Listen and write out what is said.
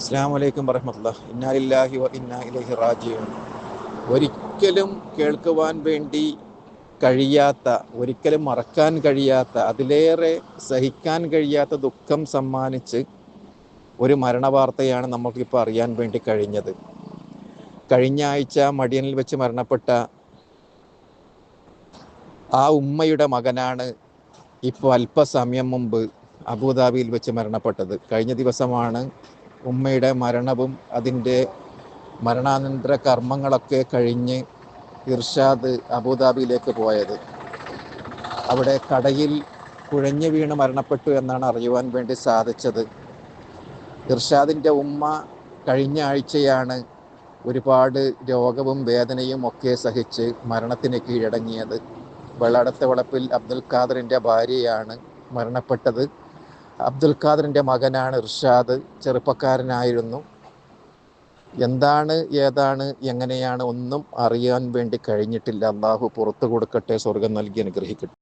അസ്സാം വലൈക്കും വറഹമത്തുള്ള ഇന്നാലില്ലാഹി വ ഇന്നാ ഇലൈഹി റാജിഊൻ. ഒരിക്കലും കേൾക്കുവാൻ വേണ്ടി കഴിയാത്ത ഒരിക്കലും മറക്കാൻ കഴിയാത്ത അതിലേറെ സഹിക്കാൻ കഴിയാത്ത ദുഃഖം സമ്മാനിച്ച് ഒരു മരണവാർത്തയാണ് നമുക്കിപ്പോൾ അറിയാൻ വേണ്ടി കഴിഞ്ഞത്. കഴിഞ്ഞ ആഴ്ച മടിയനിൽ വെച്ച് മരണപ്പെട്ട ആ ഉമ്മയുടെ മകനാണ് ഇപ്പോൾ അല്പസമയം മുമ്പ് അബുദാബിയിൽ വെച്ച് മരണപ്പെട്ടത്. കഴിഞ്ഞ ദിവസമാണ് ഉമ്മയുടെ മരണവും അതിന്റെ മരണാനന്തര കർമ്മങ്ങളൊക്കെ കഴിഞ്ഞ് ഇർഷാദ് അബുദാബിയിലേക്ക് പോയത്. അവിടെ കടയിൽ കുഴഞ്ഞു വീണ് മരണപ്പെട്ടു എന്നാണ് അറിയുവാൻ വേണ്ടി സാധിച്ചത്. ഇർഷാദിന്റെ ഉമ്മ കഴിഞ്ഞ ആഴ്ചയാണ് ഒരുപാട് രോഗവും വേദനയും ഒക്കെ സഹിച്ച് മരണത്തിന് കീഴടങ്ങിയത്. വെള്ളടത്തെ വളപ്പിൽ അബ്ദുൽ ഖാദറിന്റെ ഭാര്യയാണ് മരണപ്പെട്ടത്. അബ്ദുൽ ഖാദറിന്റെ മകനാണ് ഇർഷാദ്. ചെറുപ്പക്കാരനായിരുന്നു. എന്താണ് ഏതാണ് എങ്ങനെയാണ് ഒന്നും അറിയാൻ വേണ്ടി കഴിഞ്ഞിട്ടില്ല. അള്ളാഹു പുറത്തു കൊടുക്കട്ടെ സ്വർഗം നൽകി അനുഗ്രഹിക്കട്ടെ.